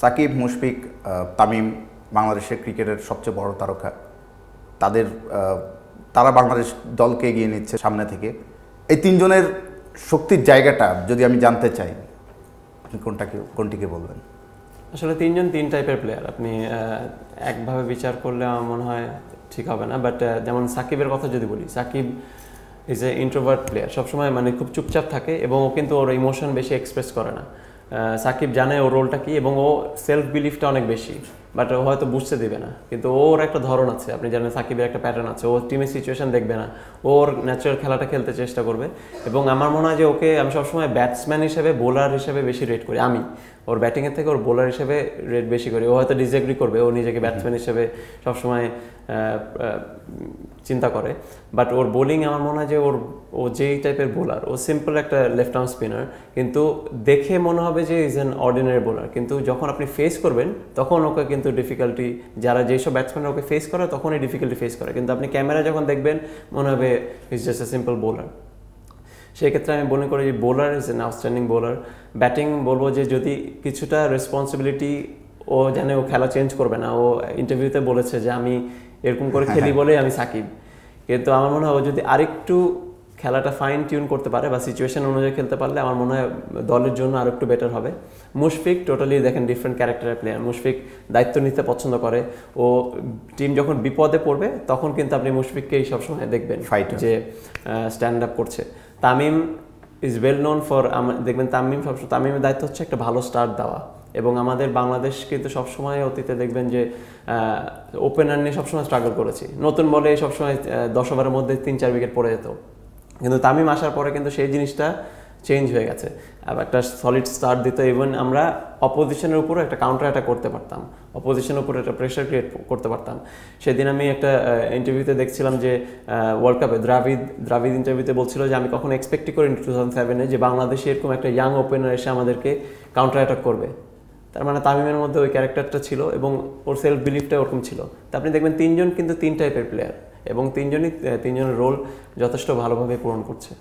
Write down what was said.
সাকিব, মুশফিক তামিম বাংলাদেশের ক্রিকেটের সবচেয়ে বড় তারকা। তাদের তারা বাংলাদেশ দলকে এগিয়ে নিচ্ছে সামনে থেকে। এই তিনজনের শক্তির জায়গাটা যদি আমি জানতে চাই, আপনি কোনটাকে কোনটিকে বলবেন? আসলে তিনজন তিন টাইপের প্লেয়ার আপনি একভাবে বিচার করলে আমার মনে হয় ঠিক হবে না বাট যেমন সাকিবের কথা যদি বলি, Shakib is a introvert player সবসময় মানে খুব চুপচাপ থাকে এবং ও কিন্তু ওর ইমোশন বেশি এক্সপ্রেস করে না। সাকিব জানে ওর রোলটা কি এবং ও সেলফ বিলিফটা অনেক বেশি বাট ও হয়তো বুঝতে দিবে না। কিন্তু ওর একটা ধরন আছে, আপনি জানেন সাকিবের একটা প্যাটার্ন আছে, ও টিমের সিচুয়েশন দেখবে না, ওর ন্যাচারাল খেলাটা খেলতে চেষ্টা করবে। এবং আমার মনে হয় যে ওকে আমি সবসময় ব্যাটসম্যান হিসেবে বোলার হিসেবে বেশি রেট করি, আমি। ওর ব্যাটিংয়ের থেকে ওর বোলার হিসেবে রেট বেশি করে। ও হয়তো ডিসএগ্রি করবে ও নিজেকে ব্যাটসম্যান হিসেবে সবসময় চিন্তা করে। বাট ওর বোলিং আমার মনে হয় যে ওর ও যেই টাইপের বোলার ও সিম্পল একটা লেফট আর্ম স্পিনার কিন্তু দেখে মনে হবে যে ইজ অ্যান অর্ডিনারি বোলার কিন্তু যখন আপনি ফেস করবেন তখন ওকে কিন্তু ডিফিকাল্টি যারা যেসব ব্যাটসম্যান ওকে ফেস করে তখনই ডিফিকাল্টি ফেস করে। কিন্তু আপনি ক্যামেরা যখন দেখবেন মনে হবে is just a simple bowler সেই ক্ষেত্রে আমি মনে করি যে bowler is an outstanding bowler batting বলব যে যদি কিছুটা রেসপন্সিবিলিটি ও জানে ও খেলা চেঞ্জ করবে না ও ইন্টারভিউতে বলেছে যে আমি এরকম করে খেলি বলেই আমি সাকিব। কিন্তু আমার মনে হয় ও যদি আরেকটু খেলাটা ফাইন টিউন করতে পারে বা সিচুয়েশন অনুযায়ী খেলতে পারলে আমার মনে হয় দলের জন্য আরও একটু বেটার হবে। মুশফিক টোটালি দেখেন ডিফারেন্ট ক্যারেক্টারের প্লেয়ার মুশফিক দায়িত্ব নিতে পছন্দ করে। ও টিম যখন বিপদে পড়বে তখন কিন্তু আপনি মুশফিককেই সবসময় দেখবেন Fighter. যে স্ট্যান্ড আপ করছে। Tamim is well known for দেখবেন তামিম সবসময়, তামিমের দায়িত্ব হচ্ছে একটা ভালো স্টার্ট দেওয়া। এবং আমাদের বাংলাদেশ কিন্তু সবসময় অতীতে দেখবেন যে ওপেনার নিয়ে সবসময় স্ট্রাগল করেছি। নতুন বলে সবসময় দশ ওভারের মধ্যে তিন, চার উইকেট পড়ে যেত। কিন্তু তামিম আসার পরে কিন্তু সেই জিনিসটা চেঞ্জ হয়ে গেছে। একটা সলিড স্টার্ট দিত ইভেন আমরা অপোজিশনের উপরও একটা কাউন্টার অ্যাটাক করতে পারতাম। অপোজিশনের উপর একটা প্রেশার ক্রিয়েট করতে পারতাম। সেদিন আমি একটা ইন্টারভিউতে দেখছিলাম যে ওয়ার্ল্ড কাপে দ্রাবিদ দ্রাবিদ ইন্টারভিউতে বলছিল যে, আমি কখনো এক্সপেক্টই করিনি টু থাউজেন্ড সেভেনে যে, বাংলাদেশে এরকম একটা ইয়াং ওপেনার এসে আমাদেরকে কাউন্টার অ্যাটাক করবে। তার মানে তামিমের মধ্যে ওই ক্যারেক্টারটা ছিল এবং ওর সেলফ বিলিফটা ওরকম ছিল। তা আপনি দেখবেন তিনজন কিন্তু তিন টাইপের প্লেয়ার এবং তিনজনই তিনজনের রোল যথেষ্ট ভালোভাবে পূরণ করছে।